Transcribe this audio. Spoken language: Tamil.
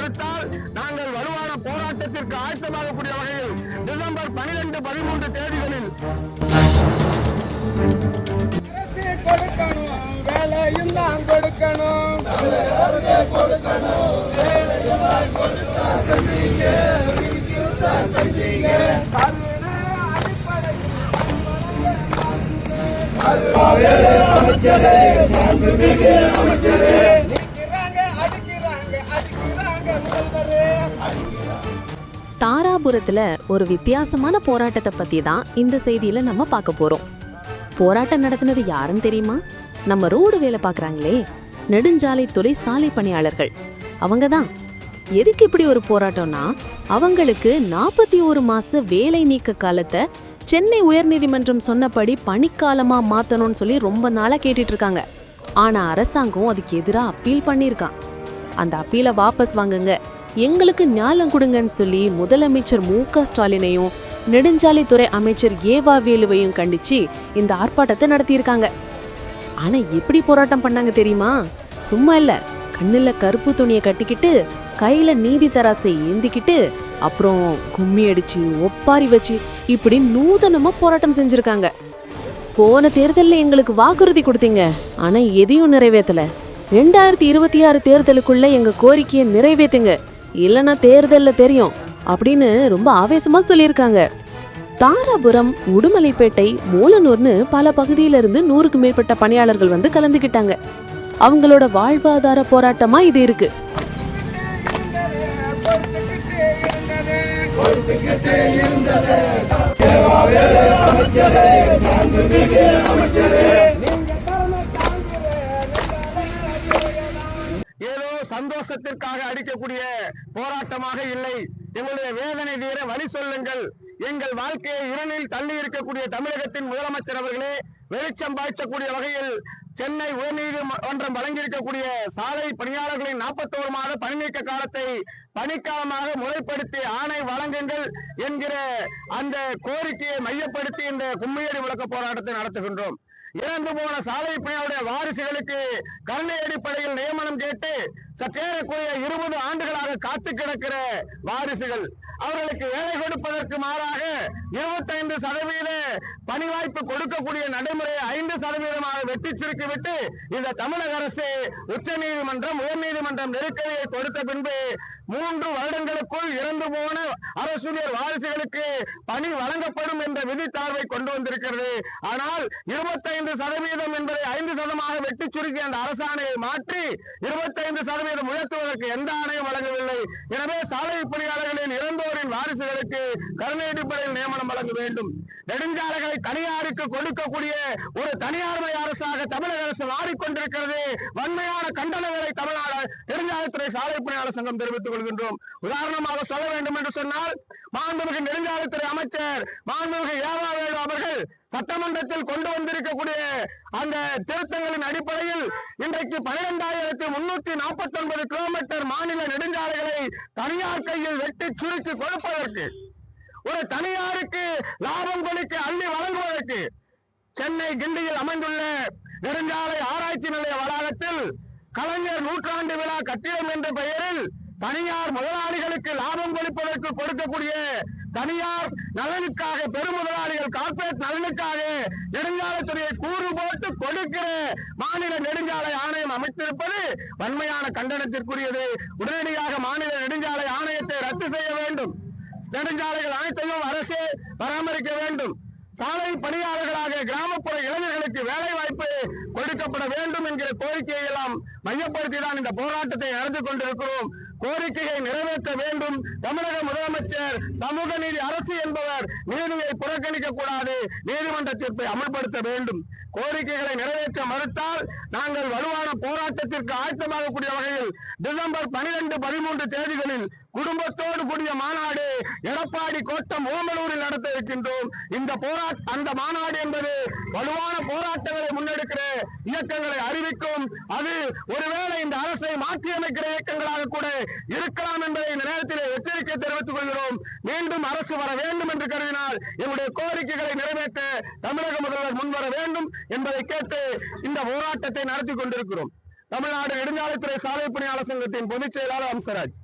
மறுத்தால் நாங்கள் வலுவான போராட்டத்திற்கு ஆயத்தமாகக்கூடிய வகையில் டிசம்பர் பனிரெண்டு பதிமூன்று தேதிகளில் அரசு கொடுக்கணும் வேலையும் தான் கொடுக்கணும். கருணை அடிப்படையில் தாராபுரத்துல ஒரு வித்தியாசமான போராட்டத்தை பத்தி தான் இந்த செய்தியில நம்ம பார்க்க போறோம். போராட்டம் நடத்தினது யாருன்னு தெரியுமா? நம்ம ரோடு வேலை பார்க்கறாங்களே. நெடுஞ்சாலைத்துறை சாலை பணியாளர்கள். அவங்க தான் எதுக்கு இப்படி ஒரு போராட்டம்னா அவங்களுக்கு நாற்பத்தி ஒரு மாச வேலை நீக்க காலத்தை சென்னை உயர்நீதிமன்றம் சொன்னபடி பணிக்காலமா மாத்தணும்னு சொல்லி ரொம்ப நாளா கேட்டுட்டு இருக்காங்க ஆனா அரசாங்கம் அதுக்கு எதிரா அப்பீல் பண்ணியிருக்கான். அந்த அப்பீலை வாபஸ் வாங்குங்க. எங்களுக்கு ஞாலம் கொடுங்கன்னு சொல்லி முதலமைச்சர் மு க ஸ்டாலினையும் நெடுஞ்சாலைத்துறை அமைச்சர் ஏவா வேலுவையும் கண்டிச்சு இந்த ஆர்ப்பாட்டத்தை நடத்தியிருக்காங்க. ஆனா எப்படி போராட்டம் பண்ணாங்க தெரியுமா? சும்மா இல்ல. கண்ணுல கருப்பு துணியை கட்டிக்கிட்டு கையில நீதி தராசை ஏந்திக்கிட்டு அப்புறம் கும்மி அடிச்சு ஒப்பாரி வச்சு இப்படி நூதனமா போராட்டம் செஞ்சிருக்காங்க. போன தேர்தலில் எங்களுக்கு வாக்குறுதி கொடுத்தீங்க. ஆனா எதையும் நிறைவேத்தல. ரெண்டாயிரத்தி இருபத்தி ஆறு தேர்தலுக்குள்ள எங்க கோரிக்கையை நிறைவேத்துங்க. இல்லைன்னா தேர்தல்ல தெரியும் அப்படின்னு ரொம்ப ஆவேசமா சொல்லியிருக்காங்க. தாராபுரம் உடுமலைப்பேட்டை மூலனூர்னு பல பகுதியில இருந்து நூறுக்கு மேற்பட்ட பணியாளர்கள் வந்து கலந்துக்கிட்டாங்க அவங்களோட வாழ்வாதார போராட்டமா இது இருக்கு. ஏதோ சந்தோஷத்திற்காக அடிக்கக்கூடிய போராட்டமாக இல்லை. எங்களுடைய வேதனை தீர வழி சொல்லுங்கள். எங்கள் வாழ்க்கையை இருளில் தள்ளி இருக்கக்கூடிய தமிழகத்தின் முதலமைச்சர் அவர்களே வெளிச்சம் பாய்ச்சக்கூடிய வகையில் சென்னை உயர்நீதிமன்றம் வழங்கியிருக்கக்கூடிய சாலை பணியாளர்களின் நாற்பத்தோரு மாத பணி நீக்க காலத்தை பணிக்காலமாக முறைப்படுத்தி ஆணை வழங்குங்கள் என்கிற அந்த கோரிக்கையை மையப்படுத்தி இந்த கும்மியடி விளக்க போராட்டத்தை நடத்துகின்றோம். இறந்து போன சாலை பணியாளருடைய வாரிசுகளுக்கு கருணை அடிப்படையில் நியமனம் கேட்டு சற்றேறக்கூடிய இருபது ஆண்டுகளாக காத்து கிடக்கிற வாரிசுகள் அவர்களுக்கு வேலை கொடுப்பதற்கு மாறாக இருபத்தைந்து சதவீத பணி வாய்ப்பு கொடுக்கக்கூடிய நடைமுறையை ஐந்து சதவீதமாக வெட்டி சுருக்கிவிட்டு இந்த தமிழக அரசு உச்ச நீதிமன்றம் உயர்நீதிமன்றம் நெருக்கடியை கொடுத்த பின்பு மூன்று வருடங்களுக்குள் இறந்து போன அரசுடைய வாரிசுகளுக்கு பணி வழங்கப்படும் என்ற விதி தாழ்வை கொண்டு வந்திருக்கிறது. ஆனால் இருபத்தைந்து சதவீதம் என்பதை ஐந்து சதமாக வெட்டி சுருக்கி அந்த அரசாணையை மாற்றி இருபத்தைந்து சதவீதம் உயர்த்துவதற்கு எந்த ஆணையும் வழங்கவில்லை. எனவே சாலை பணியாளர்களின் இறந்தோரின் வாரிசுகளுக்கு கருணை அடிப்படையில் நியமனம் வழங்க வேண்டும். நெடுஞ்சாலைகளை தனியாருக்கு கொடுக்கக்கூடிய ஒரு தனியார்மை அரசாக தமிழக அரசு மாறிக்கொண்டிருக்கிறது. வன்மையான கண்டனங்களை தமிழ்நாடு நெடுஞ்சாலைத்துறை சங்கம் தெரிவித்துக் கொள்கின்றோம். உதாரணமாக சொல்ல வேண்டும் என்று சொன்னால் மாண்புமிகு நெடுஞ்சாலைத்துறை அமைச்சர் மாண்புமிகு ஏவாவேலு அவர்கள் சட்டமன்றத்தில் கொண்டு வந்திருக்கக்கூடிய அந்த திருத்தங்களின் அடிப்படையில் இன்றைக்கு பனிரெண்டாயிரத்தி முன்னூத்தி நாற்பத்தி ஒன்பது கிலோமீட்டர் மாநில நெடுஞ்சாலைகளை தனியார் கையில் வெட்டி சுருக்கி கொடுப்பதற்கு ஒரு தனியாருக்கு லாபம் கொடுக்க அள்ளி வழங்குவதற்கு சென்னை கிண்டியில் அமைந்துள்ள நெடுஞ்சாலை ஆராய்ச்சி நிலைய வளாகத்தில் கலைஞர் நூற்றாண்டு விழா கட்டிடம் என்ற பெயரில் தனியார் முதலாளிகளுக்கு லாபம் கொடுப்பதற்கு கொடுக்கக்கூடிய தனியார் நலனுக்காக பெரும் முதலாளிகள் கார்ப்பரேட் நலனுக்காக நெடுஞ்சாலைத்துறையை கூறு போட்டு கொடுக்கிற மாநில நெடுஞ்சாலை ஆணையம் அமைத்திருப்பது வன்மையான கண்டனத்திற்குரியது. உடனடியாக மாநில நெடுஞ்சாலை ஆணையத்தை ரத்து செய்ய வேண்டும். நெடுஞ்சாலைகள் அனைத்தையும் அரசே பராமரிக்க வேண்டும். சாலை பணியாளர்களாக கிராமப்புற இளைஞர்களுக்கு வேலை வாய்ப்பு கொடுக்கப்பட வேண்டும் என்கிற கோரிக்கையை எல்லாம் மையப்படுத்தி தான் இந்த போராட்டத்தை நடந்து கொண்டிருக்கிறோம். கோரிக்கையை நிறைவேற்ற வேண்டும். தமிழக முதலமைச்சர் சமூக நீதி அரசு என்பவர் நீதியை புறக்கணிக்க கூடாது. நீதிமன்ற தீர்ப்பை அமல்படுத்த வேண்டும். கோரிக்கைகளை நிறைவேற்ற மறுத்தால் நாங்கள் வலுவான போராட்டத்திற்கு ஆயத்தமாகக்கூடிய வகையில் டிசம்பர் பனிரெண்டு பதிமூன்று தேதிகளில் குடும்பத்தோடு கூடிய மாநாடு எடப்பாடி கோட்டம் ஓமலூரில் நடத்த இருக்கின்றோம். இந்த போராட்ட அந்த மாநாடு என்பது வலுவான போராட்டங்களை முன்னெடுக்கிற இயக்கங்களை அறிவிக்கும். அது ஒருவேளை இந்த அரசை மாற்றியமைக்கிற இயக்கங்களாக கூட இருக்கலாம் என்பதை இந்த நேரத்தில் எச்சரிக்கை தெரிவித்துக் கொள்கிறோம். மீண்டும் அரசு வர வேண்டும் என்று கருதினால் எங்களுடைய கோரிக்கைகளை நிறைவேற்ற தமிழக முதல்வர் முன்வர வேண்டும் என்பதை கேட்டு இந்த போராட்டத்தை நடத்தி கொண்டிருக்கிறோம். தமிழ்நாடு நெடுஞ்சாலைத்துறை சாலை பணியாளர் சங்கத்தின் பொதுச் செயலாளர் அம்சராஜ்.